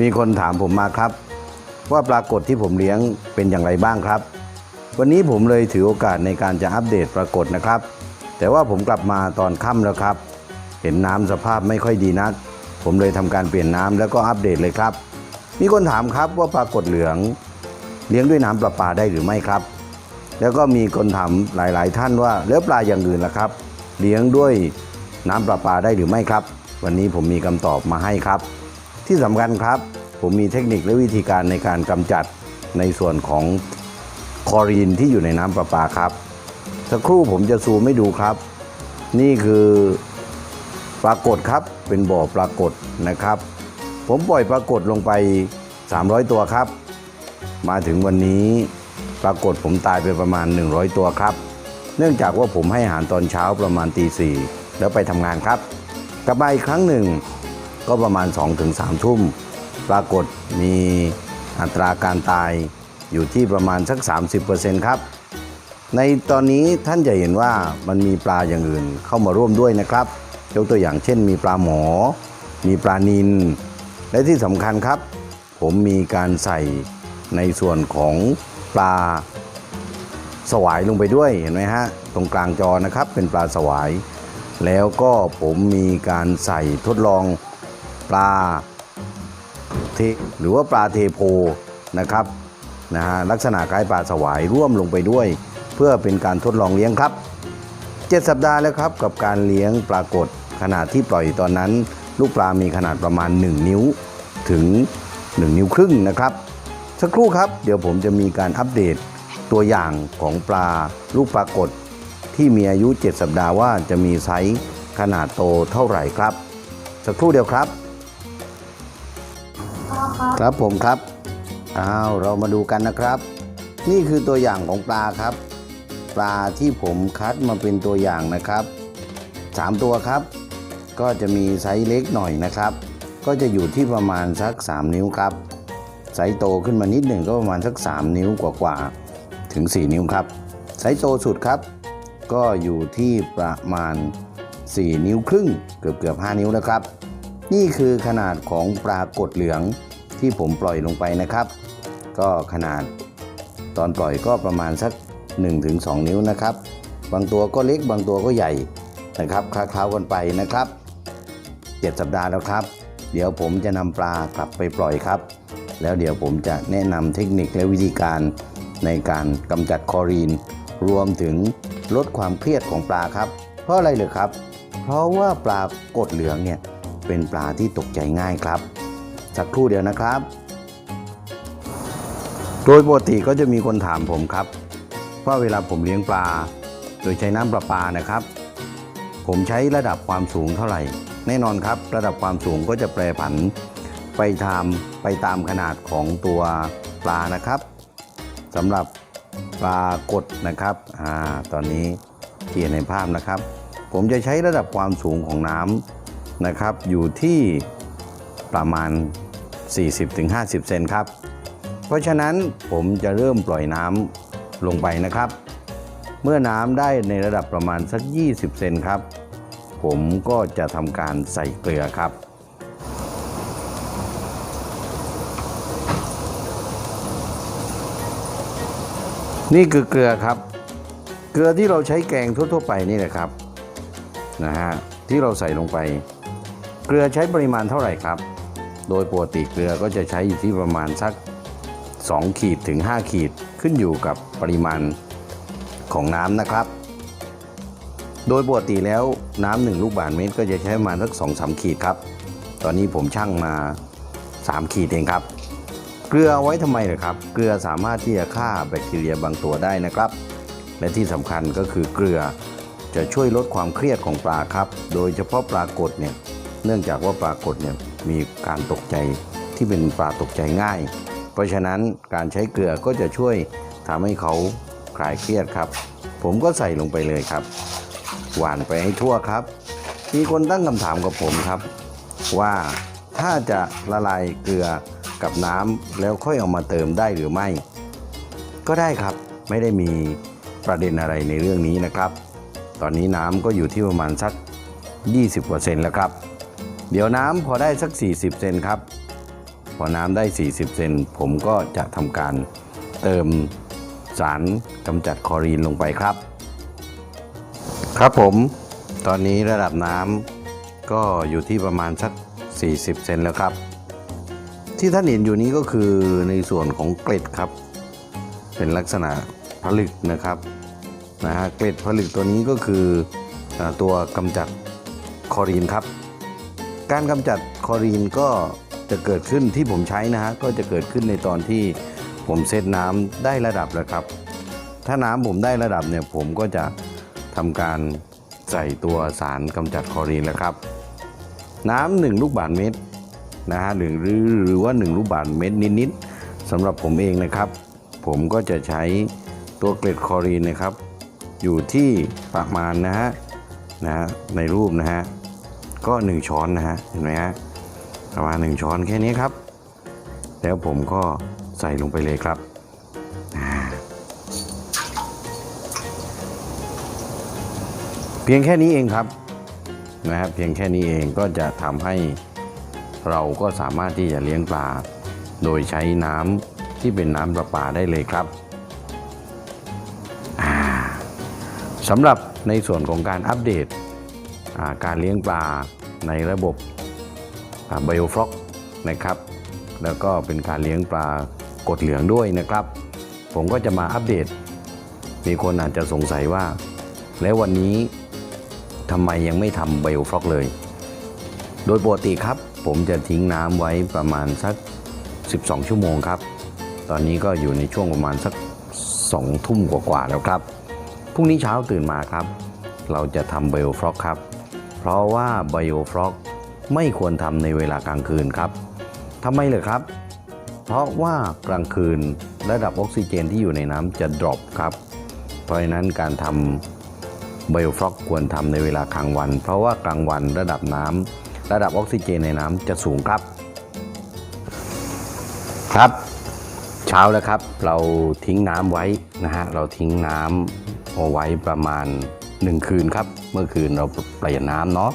มีคนถามผมมาครับ ว่าปรากฏที่ผมเลี้ยงเป็นอย่างไรบ้างครับ วันนี้ผมเลยถือโอกาสในการจะอัปเดตปรากฏนะครับ แต่ว่าผมกลับมาตอนค่ำแล้วครับ เห็นน้ำสภาพไม่ค่อยดีนัก ผมเลยทำการเปลี่ยนน้ำแล้วก็อัปเดตเลยครับ มีคนถามครับว่าปรากฏเหลือง เลี้ยงด้วยน้ำประปาได้หรือไม่ครับ แล้วก็มีคนถามหลาย ๆ ท่านว่าแล้วปลาอย่างอื่นล่ะครับ เลี้ยงด้วยน้ำประปาได้หรือไม่ครับ วันนี้ผมมีคำตอบมาให้ครับ ที่สำคัญครับ ผมมีเทคนิคและวิธีการในการกำจัดในส่วนของคอรีนที่อยู่ในน้ำประปาครับ สักครู่ผมจะซูมให้ดูครับ นี่คือปรากฏครับเป็นบ่อปรากฏนะครับ ผมปล่อยปรากฏลงไป 300 ตัวครับ มาถึงวันนี้ปรากฏผมตายไปประมาณ 100 ตัวครับ เนื่องจากว่าผมให้อาหารตอนเช้าประมาณตีสี่แล้วไปทำงานครับกลับมาอีกครั้งหนึ่ง ก็ประมาณ 2-3 ทุ่ม ปรากฏมีอัตราการตายอยู่ที่ประมาณสัก 30%ครับ ในตอนนี้ท่านจะเห็นว่ามันมีปลาอย่างอื่นเข้ามาร่วมด้วยนะครับ ยกตัวอย่างเช่น มีปลาหมอ มีปลานิลและที่สำคัญครับ ผมมีการใส่ในส่วนของปลาสวายลงไปด้วยเห็นไหมฮะตรงกลางจอนะครับเป็นปลาสวาย แล้วก็ผมมีการใส่ทดลอง ปลาเทหรือว่าปลาเทโพนะครับนะฮะลักษณะคล้ายปลาสวายร่วมลงไปด้วย เพื่อเป็นการทดลองเลี้ยงครับ 7 สัปดาห์แล้วครับกับการเลี้ยงปรากฏขนาดที่ปล่อยตอนนั้น ลูกปลามีขนาดประมาณ 1 นิ้วถึง 1 นิ้วครึ่งนะครับ สักครู่ครับเดี๋ยวผมจะมีการอัปเดตตัวอย่างของปลาลูกปรากฏที่มีอายุ 7 สัปดาห์ว่าจะมีไซส์ขนาดโตเท่าไหร่ครับ สักครู่เดียวครับ ครับผมครับอ้าวเรามาดูกันนะครับ นี่คือตัวอย่างของปลาครับ ปลาที่ผมคัดมาเป็นตัวอย่างนะครับ 3 ตัวครับ ก็จะมีไซส์เล็กหน่อยนะครับ ก็จะอยู่ที่ประมาณสัก 3 นิ้วครับไซส์โตขึ้นมานิดหนึ่งก็ประมาณสัก 3 นิ้วกว่าๆถึง 4 นิ้วครับไซส์โตสุดครับ ก็อยู่ที่ประมาณ 4 นิ้วครึ่งเกือบเกือบ5นิ้วนะครับ นี่คือขนาดของปลากดเหลือง ที่ผมปล่อยลงไปนะครับ ก็ขนาดตอนปล่อยก็ประมาณสัก 1-2 นิ้วนะครับ บางตัวก็เล็กบางตัวก็ใหญ่นะครับคล้าๆกันไปนะครับ 7 สัปดาห์แล้วครับ เดี๋ยวผมจะนำปลากลับไปปล่อยครับ แล้วเดี๋ยวผมจะแนะนำเทคนิคและวิธีการในการกำจัดคอรีน รวมถึงลดความเครียดของปลาครับ เพราะอะไรเหรอครับ เพราะว่าปลากดเหลืองเนี่ยเป็นปลาที่ตกใจง่ายครับ สักครู่เดียวนะครับ โดยปกติก็จะมีคนถามผมครับ ว่าเวลาผมเลี้ยงปลา โดยใช้น้ำประปานะครับ ผมใช้ระดับความสูงเท่าไหร่ แน่นอนครับ ระดับความสูงก็จะแปรผันไปตามไปตามขนาดของตัวปลานะครับสำหรับปลากดนะครับอ่าตอนนี้ที่เห็นในภาพนะครับ ผมจะใช้ระดับความสูงของน้ำนะครับ อยู่ที่ประมาณ 40-50 เซนครับ เพราะฉะนั้นผมจะเริ่มปล่อยน้ำลงไปนะครับ เมื่อน้ำได้ในระดับประมาณสัก 20 เซนครับ ผมก็จะทำการใส่เกลือครับนี่คือเกลือครับ เกลือที่เราใช้แกงทั่ว ๆ ไปนี่แหละครับนะฮะที่เราใส่ลงไป เกลือใช้ปริมาณเท่าไหร่ครับ โดยปกติเกลือก็จะใช้อยู่ที่ประมาณสัก 2 ขีดถึง 5 ขีดขึ้นอยู่กับปริมาณของน้ำนะครับ โดยปกติแล้วน้ำหนึ่งลูกบาศก์เมตรก็จะใช้ประมาณสัก2อสขีดครับ ตอนนี้ผมชั่งมา 3 ขีดเองครับ เกลือไว้ทำไมเหรอครับ เกลือสามารถที่จะฆ่าแบคทีเรียบางตัวได้นะครับ และที่สำคัญก็คือเกลือจะช่วยลดความเครียดของปลาครับ โดยเฉพาะปลากดเนี่ย เนื่องจากว่าปลากดเนี่ย มีการตกใจที่เป็นปลาตกใจง่าย เพราะฉะนั้นการใช้เกลือก็จะช่วยทำให้เขาคลายเครียดครับ ผมก็ใส่ลงไปเลยครับ หวานไปให้ทั่วครับ มีคนตั้งคำถามกับผมครับ ว่าถ้าจะละลายเกลือกับน้ำแล้วค่อยเอามาเติมได้หรือไม่ ก็ได้ครับไม่ได้มีประเด็นอะไรในเรื่องนี้นะครับ ตอนนี้น้ำก็อยู่ที่ประมาณสัก 20%แล้วครับ เดี๋ยวน้ำพอได้สัก 40 เซนครับ พอน้ำได้ 40 เซนผมก็จะทำการเติมสารกำจัดคลอรีนลงไปครับ ครับผม ตอนนี้ระดับน้ำก็อยู่ที่ประมาณสัก 40 เซนแล้วครับ ที่ท่านเห็นอยู่นี้ก็คือในส่วนของเกล็ดครับ เป็นลักษณะผลึกนะครับนะฮะเกล็ดผลึกตัวนี้ก็คือตัวกำจัดคลอรีนครับ การกำจัดคอรีนก็จะเกิดขึ้นที่ผมใช้นะฮะก็จะเกิดขึ้นในตอนที่ผมเซตน้ำได้ระดับแล้วครับ ถ้าน้ำผมได้ระดับเนี่ยผมก็จะทำการใส่ตัวสารกำจัดคอรีนแล้วครับ น้ำหนึ่งลูกบาศก์เมตรนะฮะหรือหรือว่า 1 ลูกบาศก์เมตรนิดๆสำหรับผมเองนะครับ ผมก็จะใช้ตัวเกล็ดคอรีนนะครับ อยู่ที่ประมาณนะฮะนะฮะในรูปนะฮะ ก็ 1 ช้อนนะฮะเห็นไหมฮะประมาณ1ช้อนแค่นี้ครับ แล้วผมก็ใส่ลงไปเลยครับเพียงแค่นี้เองครับนะครับเพียงแค่นี้เองก็จะทำให้เราก็สามารถที่จะเลี้ยงปลา โดยใช้น้ำที่เป็นน้ำประปาได้เลยครับอ่าสำหรับในส่วนของการอัปเดตการเลี้ยงปลา ในระบบไบโอฟล็อกนะครับ แล้วก็เป็นการเลี้ยงปลากดเหลืองด้วยนะครับ ผมก็จะมาอัปเดต มีคนอาจจะสงสัยว่า แล้ววันนี้ทำไมยังไม่ทำไบโอฟล็อกเลย โดยปกติครับ ผมจะทิ้งน้ำไว้ประมาณสัก 12 ชั่วโมงครับ ตอนนี้ก็อยู่ในช่วงประมาณสัก2ทุ่มกว่าๆแล้วครับพรุ่งนี้เช้าตื่นมาครับ เราจะทำไบโอฟล็อกครับ เพราะว่าไบโอฟลอกไม่ควรทำในเวลากลางคืนครับทำไมเลยครับ เพราะว่ากลางคืนระดับออกซิเจนที่อยู่ในน้ำจะดรอปครับ เพราะฉะนั้นการทำไบโอฟลอกควรทำในเวลากลางวัน เพราะว่ากลางวันระดับน้ำระดับออกซิเจนในน้ำจะสูงครับ ครับเช้าแล้วครับ เราทิ้งน้ำไว้นะฮะเราทิ้งน้ำเอาไว้ประมาณ 1 คืนครับ เมื่อคืนเราเปลี่ยนน้ำเนาะ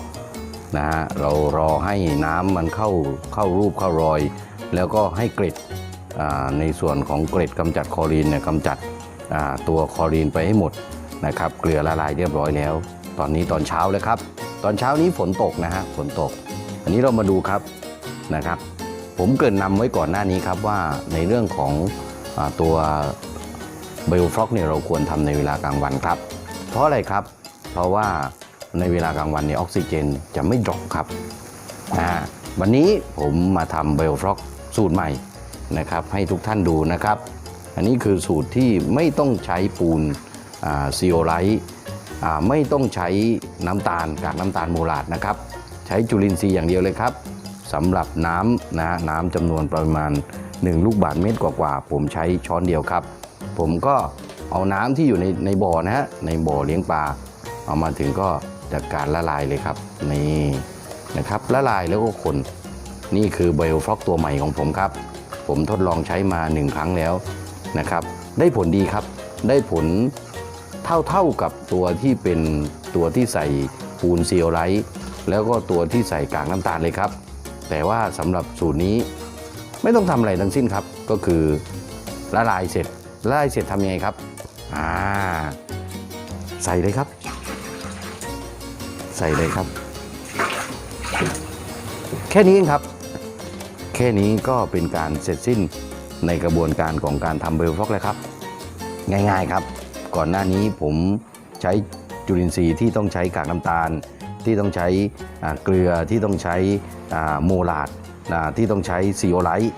นะฮะเรารอให้น้ำมันเข้าเข้ารูปเข้ารอย แล้วก็ให้เกล็ดในส่วนของเกล็ดกำจัดคอรีนเนี่ยกำจัดตัวคอรีนไปให้หมดนะครับ เกลือละลายเรียบร้อยแล้ว ตอนนี้ตอนเช้าแล้วครับ ตอนเช้านี้ฝนตกนะฮะฝนตก อันนี้เรามาดูครับนะครับ ผมเกินนำไว้ก่อนหน้านี้ครับว่าในเรื่องของอตัวไบโอฟล็อกเนี่ยเราควรทำในเวลากลางวันครับ เพราะอะไรครับ เพราะว่าในเวลากลางวันเนี่ยออกซิเจนจะไม่ดรอปครับอ่าวันนี้ผมมาทำไบโอฟล็อกสูตรใหม่นะครับ ให้ทุกท่านดูนะครับ อันนี้คือสูตรที่ไม่ต้องใช้ปูนซีโอไลท์ไม่ต้องใช้น้ำตาลกากน้ำตาลโมลาดนะครับ ใช้จุลินทรีย์อย่างเดียวเลยครับสำหรับน้ำนะน้ำจำนวนประมาณ 1 ลูกบาศก์เมตรกว่าๆผมใช้ช้อนเดียวครับ ผมก็ เอาน้ำที่อยู่ในในบ่อนะฮะในบ่อเลี้ยงปลาเอามาถึงก็จัดการละลายเลยครับนี่นะครับละลายแล้วก็คนนี่คือไบโอฟล็อกตัวใหม่ของผมครับ ผมทดลองใช้มา 1 ครั้งแล้วนะครับ ได้ผลดีครับ ได้ผลเท่าๆกับตัวที่เป็นตัวที่ใส่ปูนซีโอไลท์แล้วก็ตัวที่ใส่กากน้ำตาลเลยครับ แต่ว่าสำหรับสูตรนี้ไม่ต้องทำอะไรทั้งสิ้นครับ ก็คือละลายเสร็จละลายเสร็จทำยังไงครับ อ่าใส่เลยครับ ใส่เลยครับ แค่นี้เองครับ แค่นี้ก็เป็นการเสร็จสิ้นในกระบวนการของการทำเบลฟ็อกแล้วครับ ง่ายๆครับ ก่อนหน้านี้ผมใช้จุลินทรีย์ที่ต้องใช้กากน้ำตาล ที่ต้องใช้เกลือที่ต้องใช้โมลาดที่ต้องใช้ซีโอไลท์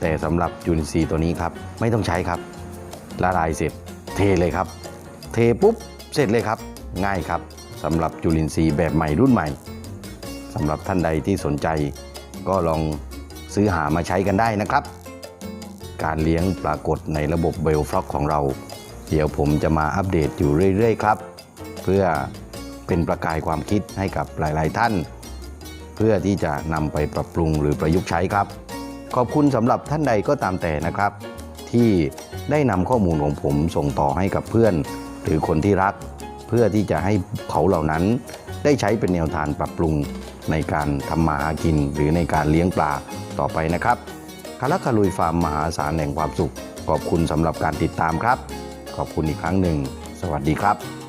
แต่สำหรับจุลินทรีย์ตัวนี้ครับ ไม่ต้องใช้ครับละลายเสร็จ เทเลยครับ เทปุ๊บเสร็จเลยครับ ง่ายครับสำหรับจุลินทรีย์แบบใหม่รุ่นใหม่สำหรับท่านใดที่สนใจ ก็ลองซื้อหามาใช้กันได้นะครับ การเลี้ยงปรากฏในระบบเบลฟล็อกของเรา เดี๋ยวผมจะมาอัปเดตอยู่เรื่อย ๆ ครับ เพื่อเป็นประกายความคิดให้กับหลาย ๆ ท่าน เพื่อที่จะนำไปปรับปรุงหรือประยุกต์ใช้ครับ ขอบคุณสำหรับท่านใดก็ตามแต่นะครับ ที่ได้นำข้อมูลของผมส่งต่อให้กับเพื่อน หรือคนที่รัก เพื่อที่จะให้เขาเหล่านั้น ได้ใช้เป็นแนวทางปรับปรุงในการทำมาหากิน หรือในการเลี้ยงปลาต่อไปนะครับคาราคาลุยฟาร์มมหาศาลแห่งความสุข ขอบคุณสำหรับการติดตามครับ ขอบคุณอีกครั้งหนึ่ง สวัสดีครับ